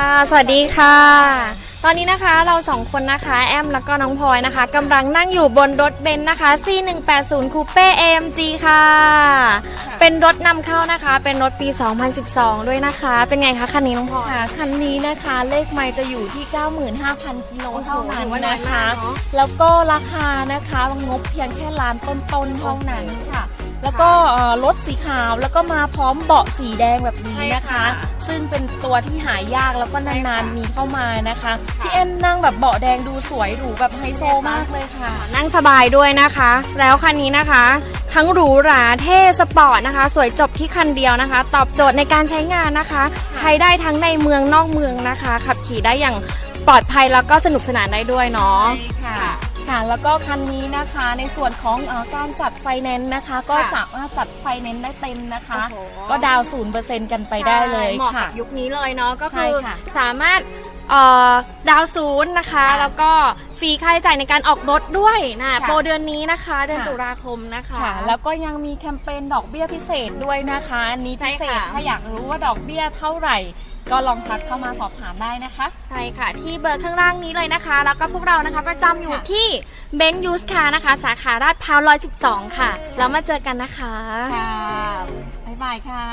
ค่ะ สวัสดีค่ะ ตอนนี้นะคะเราสองคนนะคะ แอมแล้วก็น้องพลอยนะคะกำลังนั่งอยู่บนรถเบนซ์นะคะ C180 Coupe AMG ค่ะ เป็นรถนำเข้านะคะ เป็นรถปี 2012 ด้วยนะคะ เป็นไงคะคันนี้น้องพลอย ค่ะคันนี้นะคะเลขไมล์จะอยู่ที่ 95,000กิโลเท่านั้นโอ้โหน้อยนะมากคะเนอะ แล้วก็ราคานะคะงบเพียงแค่ล้านต้นๆเท่านั้นค่ะ แล้วก็เอ่อรถสีขาวแล้วก็มาพร้อมเบาะสีแดงแบบนี้นะใช่คะค่ะซึ่งเป็นตัวที่หายากแล้วก็ใช่นานค่ะๆมีเข้ามานะคะค่ะพี่เอ็มนั่งแบบเบาะแดงดูสวยหรูแบบไฮโซมากเลยค่ะ นั่งสบายด้วยนะคะ แล้วคันนี้นะคะ ทั้งหรูหราเท่สปอร์ตนะคะ สวยจบที่คันเดียวนะคะ ตอบโจทย์ในการใช้งานนะคะ ใช้ได้ทั้งในเมืองนอกเมืองนะคะ ขับขี่ได้อย่างปลอดภัยแล้วก็สนุกสนานได้ด้วยเนาะใช่ค่ะ ค่ะ แล้วก็คันนี้นะคะในส่วนของเออการจัดไฟแนนซ์นะคะ ก็ค่ะสามารถจัดไฟแนนซ์ได้เต็มนะคะ โอ้โห ก็ดาวศูนย์เปอร์เซ็นต์กันไปได้เลยใช่เหมาะค่ะกับยุคนี้เลยเนาะก็ใช่คือค่ะสามารถเอ่อดาวน์ศูนย์นะคะ ค่ะแล้วก็ฟรีค่าใช้จ่ายในการออกรถด้วยนะค่ะโปรเดือนนี้นะคะ เดือนค่ะ ตุลาคมนะคะ ค่ะ แล้วก็ยังมีแคมเปญดอกเบี้ยพิเศษด้วยนะคะอันนี้ใช่พิเศษค่ะ ถ้าอยากรู้ว่าดอกเบี้ยเท่าไหร่ ก็ลองทักเข้ามาสอบถามได้นะคะ ใช่ค่ะ ที่เบอร์ข้างล่างนี้เลยนะคะ แล้วก็พวกเรานะคะประจำอยู่ที่เบนยูสคานะคะ สาขาราชพร้าวร้อยสิบสองค่ะ แล้วมาเจอกันนะคะ ค่ะ บ๊ายบายค่ะ